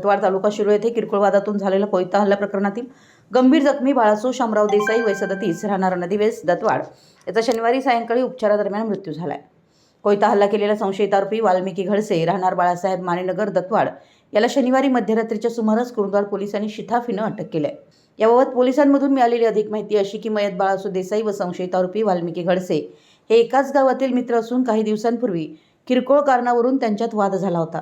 दत्तवाड तालुका शिरो येथे किरकोळ वादातून झालेल्या कोयता हल्ला प्रकरणातील गंभीर जखमी बाळासू शामराव देसाई वय सदतीस राहणार नदीवेस दत्तवाड याचा शनिवारी सायंकाळी उपचारादरम्यान मृत्यू झालाय. कोयता हल्ला केलेला संशयित आरोपी वाल्मिकी घडसे राहणार बाळासाहेब मानेनगर दत्तवाड याला शनिवारी मध्यरात्रीच्या सुमारास कुरुंदवाड पोलिसांनी शिथाफीनं अटक केली याबाबत पोलिसांमधून मिळालेली अधिक माहिती अशी की मयत बाळासू देसाई व संशयित आरोपी वाल्मिकी घडसे हे एकाच गावातील मित्र असून काही दिवसांपूर्वी किरकोळ कारणावरून त्यांच्यात वाद झाला होता.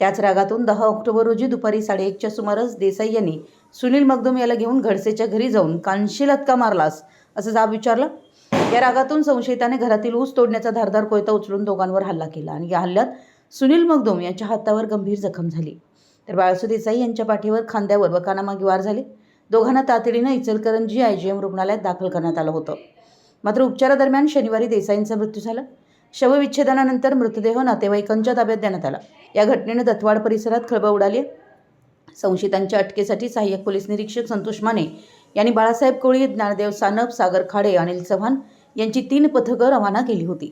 त्याच रागातून दहा ऑक्टोबर रोजी दुपारी साडेएकच्या सुमारास देसाई यांनी सुनील मगदुम याला घेऊन घडसेच्या घरी जाऊन कानशी लतका मारलास असं जाब विचारला. या रागातून संशयिताने घरातील ऊस तोडण्याचा धारदार कोयता उचलून दोघांवर हल्ला केला आणि या हल्ल्यात सुनील मगदुम यांच्या हातावर गंभीर जखम झाली. तर बाळसू देसाई यांच्या पाठीवर खांद्यावर व कानामागे वार झाले. दोघांना तातडीनं इचलकरंजी आय जी एम रुग्णालयात दाखल करण्यात आलं होतं. मात्र उपचारादरम्यान शनिवारी देसाईंचा मृत्यू झाला. शवविच्छेदनानंतर मृतदेह नातेवाईकांच्या ताब्यात देण्यात आला. या घटनेनं दत्तवाड परिसरात खळबळ उडाली संशयितांच्या अटकेसाठी सहाय्यक पोलीस निरीक्षक संतोष माने यांनी बाळासाहेब कोळी ज्ञानदेव सानप सागर खाडे अनिल चव्हाण यांची तीन पथकं रवाना केली होती.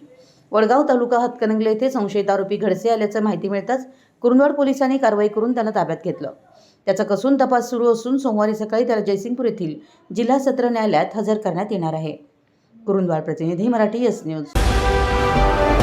वडगाव तालुका हातकणंगले येथे संशयित आरोपी घडसे आल्याचं माहिती मिळताच कुरुंदवाड पोलिसांनी कारवाई करून त्यांना ताब्यात घेतलं. त्याचा कसून तपास सुरू असून सोमवारी सकाळी त्याला जयसिंगपूर येथील जिल्हा सत्र न्यायालयात हजर करण्यात येणार आहे. कुरुंदवाड प्रतिनिधी मराठी एस न्यूज